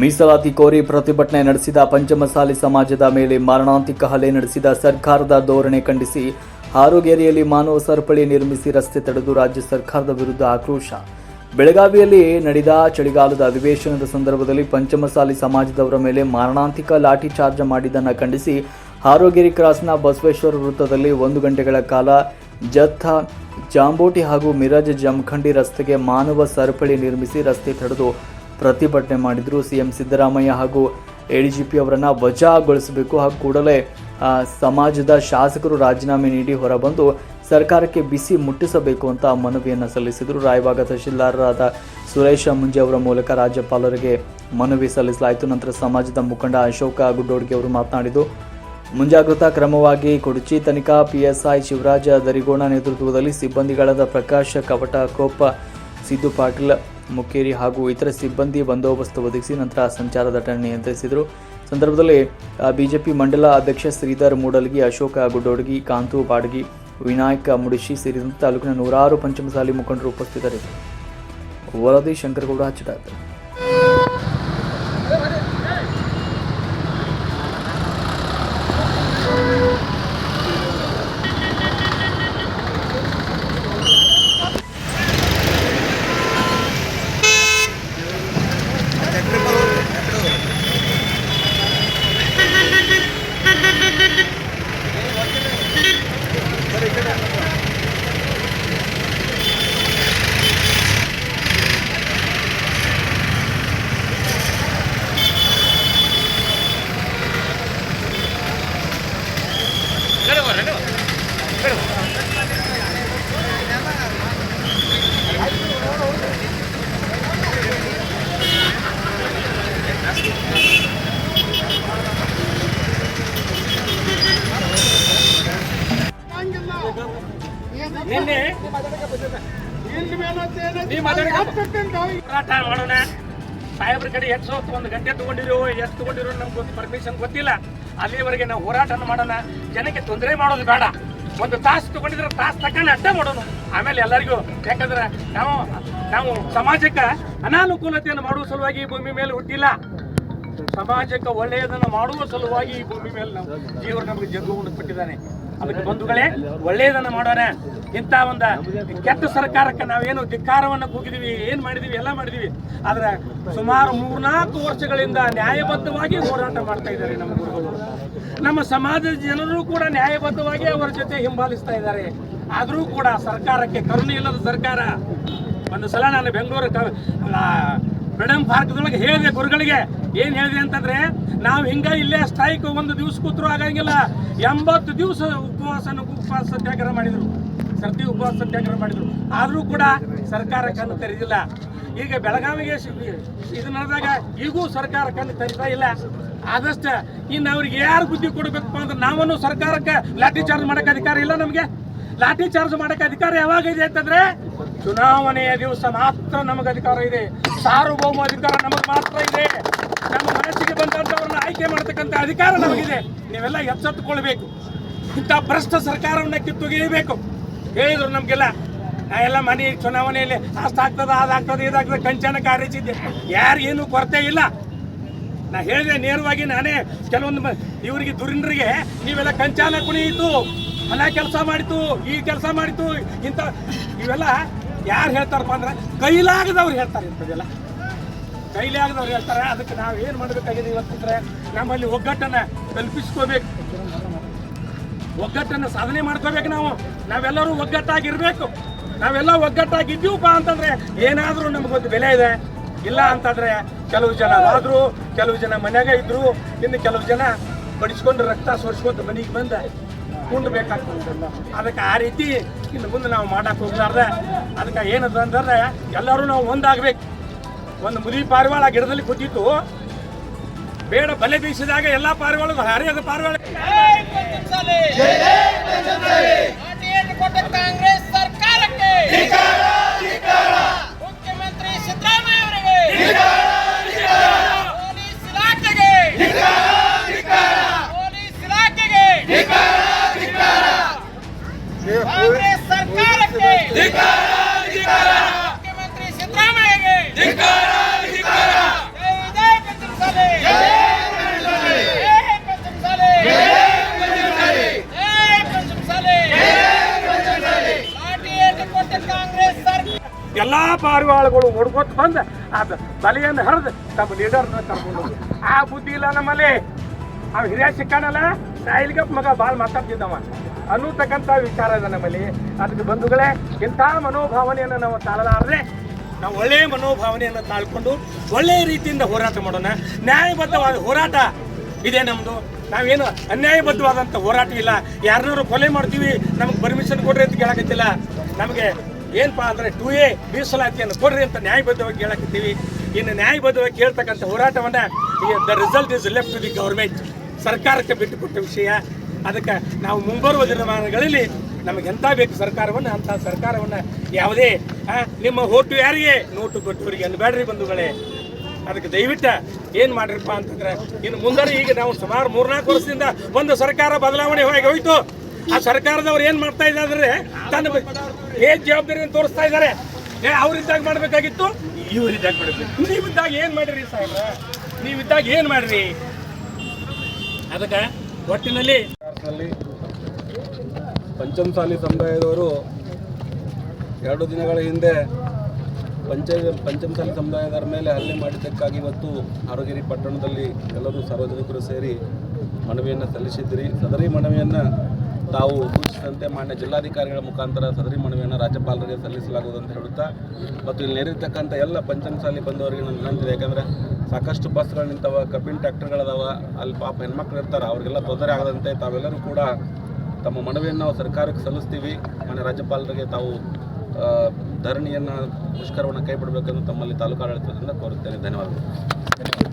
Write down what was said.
ಮೀಸಲಾತಿ ಕೋರಿ ಪ್ರತಿಭಟನೆ ನಡೆಸಿದ ಪಂಚಮಸಾಲಿ ಸಮಾಜದ ಮೇಲೆ ಮಾರಣಾಂತಿಕ ಹಲ್ಲೆ ನಡೆಸಿದ ಸರ್ಕಾರದ ಧೋರಣೆ ಖಂಡಿಸಿ ಹಾರುಗೇರಿಯಲ್ಲಿ ಮಾನವ ಸರಪಳಿ ನಿರ್ಮಿಸಿ ರಸ್ತೆ ತಡೆದು ರಾಜ್ಯ ಸರ್ಕಾರದ ವಿರುದ್ಧ ಆಕ್ರೋಶ. ಬೆಳಗಾವಿಯಲ್ಲಿ ನಡೆದ ಚಳಿಗಾಲದ ಅಧಿವೇಶನದ ಸಂದರ್ಭದಲ್ಲಿ ಪಂಚಮಸಾಲಿ ಸಮಾಜದವರ ಮೇಲೆ ಮಾರಣಾಂತಿಕ ಲಾಠಿ ಚಾರ್ಜ್ ಮಾಡಿದ್ದನ್ನು ಖಂಡಿಸಿ ಹಾರೋಗೇರಿ ಕ್ರಾಸ್ನ ಬಸವೇಶ್ವರ ವೃತ್ತದಲ್ಲಿ ಒಂದು ಗಂಟೆಗಳ ಕಾಲ ಜಥ, ಜಾಂಬೋಟಿ ಹಾಗೂ ಮಿರಜ್ ಜಮಖಂಡಿ ರಸ್ತೆಗೆ ಮಾನವ ಸರಪಳಿ ನಿರ್ಮಿಸಿ ರಸ್ತೆ ತಡೆದು ಪ್ರತಿಭಟನೆ ಮಾಡಿದರು. ಸಿಎಂ ಸಿದ್ದರಾಮಯ್ಯ ಹಾಗೂ ಎಡಿ ಜಿ ಪಿ ಅವರನ್ನು ವಜಾಗೊಳಿಸಬೇಕು ಹಾಗೂ ಕೂಡಲೇ ಸಮಾಜದ ಶಾಸಕರು ರಾಜೀನಾಮೆ ನೀಡಿ ಹೊರಬಂದು ಸರ್ಕಾರಕ್ಕೆ ಬಿಸಿ ಮುಟ್ಟಿಸಬೇಕು ಅಂತ ಮನವಿಯನ್ನು ಸಲ್ಲಿಸಿದರು. ರಾಯಭಾಗ ತಹಶೀಲ್ದಾರರಾದ ಸುರೇಶ ಮುಂಜೆ ಅವರ ಮೂಲಕ ರಾಜ್ಯಪಾಲರಿಗೆ ಮನವಿ ಸಲ್ಲಿಸಲಾಯಿತು. ನಂತರ ಸಮಾಜದ ಮುಖಂಡ ಅಶೋಕ ಗುಡ್ಡೋಡ್ಗೆ ಅವರು ಮಾತನಾಡಿದ್ದು, ಮುಂಜಾಗ್ರತಾ ಕ್ರಮವಾಗಿ ಕೊಡುಚಿ ತನಿಖಾ ಪಿಎಸ್ಐ ಶಿವರಾಜ ದರಿಗೋಣ ನೇತೃತ್ವದಲ್ಲಿ ಸಿಬ್ಬಂದಿಗಳಾದ ಪ್ರಕಾಶ ಕವಟ, ಕೋಪ, ಸಿದ್ದು ಪಾಟೀಲ್ ಮುಕ್ಕೇರಿ ಹಾಗೂ ಇತರ ಸಿಬ್ಬಂದಿ ಬಂದೋಬಸ್ತ್ ಒದಗಿಸಿ ನಂತರ ಸಂಚಾರ ದಟ್ಟಣೆ ನಿಯಂತ್ರಿಸಿದರು. ಸಂದರ್ಭದಲ್ಲಿ ಬಿಜೆಪಿ ಮಂಡಲ ಅಧ್ಯಕ್ಷ ಶ್ರೀಧರ್ ಮೂಡಲ್ಗಿ, ಅಶೋಕ ಗುಡ್ಡೋಡ್ಗಿ ಕಾಂತು ಬಾಡ್ಗಿ, ವಿನಾಯಕ ಮುಡಿಶಿ ಸೇರಿದಂತೆ ತಾಲೂಕಿನ ನೂರಾರು ಪಂಚಮಸಾಲಿ ಮುಖಂಡರು ಉಪಸ್ಥಿತರಿದ್ದರು. ವರದಿ ಶಂಕರಗೌಡ ಹಚ್ಚಿಡಾರೆ ನಿನ್ನೆ ನೀ ಮಾತಾಡ್ಕೊಂಡು ಹೋರಾಟ ಮಾಡೋಣ. ಸಾಹೇಬ್ರ ಕಡೆ ಎಷ್ಟು ಹೊತ್ತು ಒಂದು ಗಂಟೆ ತಗೊಂಡಿರೋ ಎಷ್ಟು ತಗೊಂಡಿರೋ ನಮ್ಗೆ ಒಂದು ಪರ್ಮಿಷನ್ ಗೊತ್ತಿಲ್ಲ. ಅಲ್ಲಿವರೆಗೆ ನಾವು ಹೋರಾಟ ಮಾಡೋಣ. ಜನಕ್ಕೆ ತೊಂದರೆ ಮಾಡೋದು ಬೇಡ. ಒಂದು ತಾಸು ತಗೊಂಡಿದ್ರೆ ತಾಸು ತಕ್ಕಂಡು ಅಡ್ಡ ಮಾಡೋಣ ಆಮೇಲೆ ಎಲ್ಲರಿಗೂ ಯಾಕಂದ್ರೆ ನಾವು ನಾವು ಸಮಾಜಕ್ಕೆ ಅನಾನುಕೂಲತೆಯನ್ನು ಮಾಡುವ ಸಲುವಾಗಿ ಈ ಭೂಮಿ ಮೇಲೆ ಹುಟ್ಟಿಲ್ಲ. ಸಮಾಜಕ್ಕೆ ಒಳ್ಳೆಯದನ್ನು ಮಾಡುವ ಸಲುವಾಗಿ ಈ ಭೂಮಿ ಮೇಲೆ ನಾವು ದೇವರು ನಮಗೆ ಜಗ್ಗುವನ್ನು ಕೊಟ್ಟಿದ್ದಾನೆ. ಅದಕ್ಕೆ ಬಂಧುಗಳೇ ಒಳ್ಳೆಯದನ್ನು ಮಾಡೋಣ. ಇಂಥ ಒಂದು ಕೆಟ್ಟ ಸರ್ಕಾರಕ್ಕೆ ನಾವೇನು ಧಿಕ್ಕಾರವನ್ನು ಕೂಗಿದೀವಿ, ಏನ್ ಮಾಡಿದೀವಿ, ಎಲ್ಲ ಮಾಡಿದೀವಿ. ಆದ್ರೆ ಸುಮಾರು ಮೂರ್ನಾಲ್ಕು ವರ್ಷಗಳಿಂದ ನ್ಯಾಯಬದ್ಧವಾಗಿ ಹೋರಾಟ ಮಾಡ್ತಾ ಇದ್ದಾರೆ ನಮ್ಮ ನಮ್ಮ ಸಮಾಜದ ಜನರು ಕೂಡ ನ್ಯಾಯಬದ್ಧವಾಗಿ ಅವರ ಜೊತೆ ಹಿಂಬಾಲಿಸ್ತಾ ಇದ್ದಾರೆ. ಆದರೂ ಕೂಡ ಸರ್ಕಾರಕ್ಕೆ ಕರುಣೆ ಇಲ್ಲದ ಸರ್ಕಾರ, ಒಂದು ಸಲ ನಾನು ಬೆಂಗಳೂರು ಮೇಡಮ್ ಪಾರ್ಕ್ದೊಳಗೆ ಹೇಳಿದೆ ಗುರುಗಳಿಗೆ, ಏನ್ ಹೇಳಿದೆ ಅಂತಂದ್ರೆ, ನಾವು ಹಿಂಗ ಇಲ್ಲೇ ಸ್ಟ್ರೈಕ್ ಒಂದು ದಿವಸ ಕೂತ್ರು ಆಗಂಗಿಲ್ಲ. ಎಂಬತ್ತು ದಿವಸ ಉಪವಾಸ ಉಪವಾಸ ಸತ್ಯಾಗ್ರಹ ಮಾಡಿದ್ರು. ಸರ್ತಿ ಉಪವಾಸ ಸತ್ಯಾಗ್ರಹ ಮಾಡಿದ್ರು. ಆದರೂ ಕೂಡ ಸರ್ಕಾರ ಕಣ್ಣು ತೆರೆದಿಲ್ಲ. ಈಗ ಬೆಳಗಾವಿಗೆ ಇದು ನಡೆದಾಗ ಈಗೂ ಸರ್ಕಾರ ಕಣ್ಣು ತೆರಿತಾ ಇಲ್ಲ. ಆದಷ್ಟ ಇನ್ನು ಅವ್ರಿಗೆ ಯಾರು ಬುದ್ಧಿ ಕೊಡಬೇಕಪ್ಪ ಅಂದ್ರೆ ನಾವನ್ನು ಸರ್ಕಾರಕ್ಕೆ ಲಾಠಿ ಚಾರ್ಜ್ ಮಾಡಕ್ಕೆ ಅಧಿಕಾರ ಇಲ್ಲ ನಮಗೆ. ಲಾಠಿ ಚಾರ್ಜ್ ಮಾಡಕ್ಕೆ ಅಧಿಕಾರ ಯಾವಾಗ ಇದೆ ಅಂತಂದ್ರೆ ಚುನಾವಣೆಯ ದಿವಸ ಮಾತ್ರ ನಮಗೆ ಅಧಿಕಾರ ಇದೆ. ಸಾರ್ವಭೌಮ ಅಧಿಕಾರ ನಮಗೆ ಮಾತ್ರ ಇದೆ. ನಮ್ಮ ಮನಸ್ಸಿಗೆ ಬಂದಂತವ್ರನ್ನ ಆಯ್ಕೆ ಮಾಡತಕ್ಕಂತ ಅಧಿಕಾರ ನಮಗಿದೆ. ನೀವೆಲ್ಲ ಎಚ್ಚೆತ್ತುಕೊಳ್ಬೇಕು. ಇಂಥ ಭ್ರಷ್ಟ ಸರ್ಕಾರವನ್ನ ಕಿತ್ತೊಗೆಯಬೇಕು. ಹೇಳಿದ್ರು ನಮ್ಗೆಲ್ಲ. ನಾ ಎಲ್ಲ ಮನೆ ಚುನಾವಣೆಯಲ್ಲಿ ಅಷ್ಟಾಗ್ತದ ಅದಾಗ್ತದೆ ಇದಾಗ್ತದೆ ಕಂಚನ ಕಾರ್ಯಿಸಿದ್ದೆ ಯಾರಿಗೇನು ಕೊರತೆ ಇಲ್ಲ. ನಾ ಹೇಳಿದೆ ನೇರವಾಗಿ ನಾನೇ ಕೆಲವೊಂದು ಇವರಿಗೆ ದುರಿಂದ್ರಿಗೆ ನೀವೆಲ್ಲ ಕಂಚಾನ ಕುಣಿಯಿತು ಮನೆ ಕೆಲಸ ಮಾಡಿತು, ಈ ಕೆಲಸ ಮಾಡಿತು ಇಂಥ ಇವೆಲ್ಲ ಯಾರು ಹೇಳ್ತಾರಪ್ಪ ಅಂದ್ರೆ ಕೈಲಾಗದವ್ರು ಹೇಳ್ತಾರೆ ಇಂಥದ್ದೆಲ್ಲ. ಕೈಲಾಗದವ್ರು ಹೇಳ್ತಾರೆ. ಅದಕ್ಕೆ ನಾವು ಏನು ಮಾಡಬೇಕಾಗಿದೆ ಇವತ್ತಿದ್ರೆ ನಮ್ಮಲ್ಲಿ ಒಗ್ಗಟ್ಟನ್ನು ಕಲ್ಪಿಸ್ಕೋಬೇಕು. ಒಗ್ಗಟ್ಟನ್ನು ಸಾಧನೆ ಮಾಡ್ಕೋಬೇಕು ನಾವು. ನಾವೆಲ್ಲರೂ ಒಗ್ಗಟ್ಟಾಗಿರ್ಬೇಕು. ನಾವೆಲ್ಲ ಒಗ್ಗಟ್ಟಾಗಿದ್ದೀವಪ್ಪ ಅಂತಂದ್ರೆ ಏನಾದರೂ ನಮಗೊಂದು ಬೆಲೆ ಇದೆ. ಇಲ್ಲ ಅಂತಂದ್ರೆ ಕೆಲವು ಜನ ಆದ್ರು, ಕೆಲವು ಜನ ಮನ್ಯಾಗ ಇದ್ರು, ಇನ್ನು ಕೆಲವು ಜನ ಬಡಿಸ್ಕೊಂಡು ರಕ್ತ ಸೋರಿಸ್ಕೊಂಡು ಮನೆಗೆ ಬಂದ ಕುಂಡ್ಬೇಕಾಗ್ತದೆ ಅದಕ್ಕೆ ಆ ರೀತಿ ಇನ್ನು ಮುಂದೆ ನಾವು ಮಾಡಕ್ಕೆ ಹೋಗ್ಲಾರ್ದ ಅದಕ್ಕೆ ಏನದ ಅಂತಂದ್ರೆ ಎಲ್ಲರೂ ನಾವು ಒಂದಾಗ್ಬೇಕು. ಒಂದು ಮುದಿ ಪಾರಿವಾಳ ಗಿಡದಲ್ಲಿ ಕೂತಿತ್ತು. ಬೇಡ ಬಲೆ ಬೀಸಿದಾಗ ಎಲ್ಲಾ ಪಾರಿವಾಳ ಹರಿಯದ ಕೊಟ್ಟ ಕಾಂಗ್ರೆಸ್ ಸರ್ಕಾರಕ್ಕೆ ಮುಖ್ಯಮಂತ್ರಿ ಸಿದ್ದರಾಮಯ್ಯ ಅವರಿಗೆ ಪೊಲೀಸ್ ಇಲಾಖೆಗೆ ಪೊಲೀಸ್ ಇಲಾಖೆಗೆ ಕಾಂಗ್ರೆಸ್ ಸರ್ಕಾರಕ್ಕೆ ಮುಖ್ಯಮಂತ್ರಿ ಸಿದ್ದರಾಮಯ್ಯಗೆ ಜೈ ಜೈ ಎಲ್ಲಾ ಪಾರಿವಾಳಗಳು ಹೊಡ್ಕೊತ್ ಬಂದು ಅದು ಬಲೆಯನ್ನು ಹರಿದು ತಮ್ಮ ಲೀಡರ್ನ ಕರ್ಕೊಂಡು. ಆ ಬುದ್ಧಿ ಇಲ್ಲ ನಮ್ಮಲ್ಲಿ. ಅವ ಹಿರಿಯ ಸಿಕ್ಕಾನಲ್ಲ ಸಾಯಿಲ್ಗೆ ಮಗ ಬಾಲ್ ಮಾತಾಡ್ತಿದ್ದವ. ಅನ್ನತಕ್ಕಂಥ ವಿಚಾರ ಇದೆ ನಮ್ಮಲ್ಲಿ. ಅದಕ್ಕೆ ಬಂಧುಗಳೇ, ಇಂಥ ಮನೋಭಾವನೆಯನ್ನು ನಾವು ತಾಳಲಾರದೆ, ನಾವು ಒಳ್ಳೆಯ ಮನೋಭಾವನೆಯನ್ನು ತಾಳ್ಕೊಂಡು ಒಳ್ಳೆಯ ರೀತಿಯಿಂದ ಹೋರಾಟ ಮಾಡೋಣ. ನ್ಯಾಯಬದ್ಧವಾದ ಹೋರಾಟ ಇದೆ ನಮ್ಮದು ನಾವೇನು ಅನ್ಯಾಯಬದ್ಧವಾದಂಥ ಹೋರಾಟ ಇಲ್ಲ. ಯಾರನ್ನಾರು ಕೊಲೆ ಮಾಡ್ತೀವಿ, ನಮಗೆ ಪರ್ಮಿಷನ್ ಕೊಡ್ರಿ ಅಂತ ಕೇಳಕತ್ತಿಲ್ಲ. ನಮಗೆ ಏನಪ್ಪಾ ಅಂದ್ರೆ ಟು ಎ ಮೀಸಲಾತಿಯನ್ನು ಕೊಡ್ರಿ ಅಂತ ನ್ಯಾಯಬದ್ಧವಾಗಿ ಕೇಳಕತ್ತೀವಿ ಇನ್ನು ನ್ಯಾಯಬದ್ಧವಾಗಿ ಕೇಳ್ತಕ್ಕಂಥ ಹೋರಾಟವನ್ನ the result is left to the government ಸರ್ಕಾರಕ್ಕೆ ಬಿಟ್ಟುಕೊಟ್ಟ ವಿಷಯ. ಅದಕ್ಕೆ ನಾವು ಮುಂಬರುವ ದಿನಮಾನಗಳಲ್ಲಿ ನಮಗೆ ಎಂತ ಬೇಕು ಸರ್ಕಾರವನ್ನು ಅಂತ ಸರ್ಕಾರವನ್ನು ಯಾವುದೇ ನಿಮ್ಮ ಹೋಟು ಯಾರಿಗೆ? ನೋಟು ಕೊಟ್ಟವರಿಗೆ ಅನ್ಬೇಡ್ರಿ ಬಂಧುಗಳೇ. ಅದಕ್ಕೆ ದಯವಿಟ್ಟು ಏನು ಮಾಡ್ರಿಪ್ಪ ಅಂತಂದ್ರೆ, ಇನ್ನು ಮುಂದೆ ಈಗ ನಾವು ಸುಮಾರು ಮೂರ್ನಾಲ್ಕು ವರ್ಷದಿಂದ ಒಂದು ಸರ್ಕಾರ ಬದಲಾವಣೆ ಹೋಗಿ ಹೋಯ್ತು. ಆ ಸರ್ಕಾರದವ್ರು ಏನು ಮಾಡ್ತಾ ಇದ್ದಾರೆ ತನ್ನ ಏನ್ ಜವಾಬ್ದಾರಿಯನ್ನು ತೋರಿಸ್ತಾ ಇದ್ದಾರೆ? ಏ ಅವ್ರಿದ್ದಾಗ ಮಾಡಬೇಕಾಗಿತ್ತು? ಇವರಿದ್ದಾಗ ಮಾಡಬೇಕು. ನೀವಿದ್ದಾಗ ಏನು ಮಾಡಿರಿ ಸಾಹೇಬ್ರ? ನೀವಿದ್ದಾಗ ಏನು ಮಾಡ್ರಿ ಅದಕ್ಕೆ ಒಟ್ಟಿನಲ್ಲಿ ನಲ್ಲಿ ಪಂಚಮಸಾಲಿ ಸಮುದಾಯದವರು ಎರಡು ದಿನಗಳ ಹಿಂದೆ ಪಂಚ ಪಂಚಮಸಾಲಿ ಸಮುದಾಯದವರ ಮೇಲೆ ಹಲ್ಲೆ ಮಾಡಿದ್ದಕ್ಕಾಗಿ ಇವತ್ತು ಆರೋಗ್ಯರಿ ಪಟ್ಟಣದಲ್ಲಿ ಎಲ್ಲರೂ ಸಾರ್ವಜನಿಕರು ಸೇರಿ ಮನವಿಯನ್ನು ಸಲ್ಲಿಸಿದ್ರಿ. ಸದರಿ ಮನವಿಯನ್ನು ತಾವು ಸೂಚಿಸಿದಂತೆ ಮಾನ್ಯ ಜಿಲ್ಲಾಧಿಕಾರಿಗಳ ಮುಖಾಂತರ ಸದರಿ ಮನವಿಯನ್ನು ರಾಜ್ಯಪಾಲರಿಗೆ ಸಲ್ಲಿಸಲಾಗುವುದು ಅಂತ ಹೇಳುತ್ತಾ, ಮತ್ತು ಇಲ್ಲಿ ನೆರೆದಿರ್ತಕ್ಕಂಥ ಎಲ್ಲ ಪಂಚಮಸಾಲಿ ಬಂದವರಿಗೆ ನಾನು ವಿನಂತಿದೆ. ಯಾಕಂದರೆ ಸಾಕಷ್ಟು ಬಸ್ಗಳು ನಿಂತವ ಕಬ್ಬಿನ ಟ್ರ್ಯಾಕ್ಟರ್ಗಳದಾವ ಅಲ್ಲಿ ಪಾಪ ಹೆಣ್ಮಕ್ಳು ಇರ್ತಾರೆ, ಅವರಿಗೆಲ್ಲ ತೊಂದರೆ ಆಗದಂತೆ ತಾವೆಲ್ಲರೂ ಕೂಡ ತಮ್ಮ ಮನವಿಯನ್ನು ನಾವು ಸರ್ಕಾರಕ್ಕೆ ಸಲ್ಲಿಸ್ತೀವಿ. ಮಾನ್ಯ ರಾಜ್ಯಪಾಲರಿಗೆ ತಾವು ಧರಣಿಯನ್ನು, ಮುಷ್ಕರವನ್ನು ಕೈ ಬಿಡಬೇಕೆಂದು ತಮ್ಮಲ್ಲಿ ತಾಲೂಕಾಡಳಿತದಿಂದ ಕೋರುತ್ತೇನೆ. ಧನ್ಯವಾದಗಳು.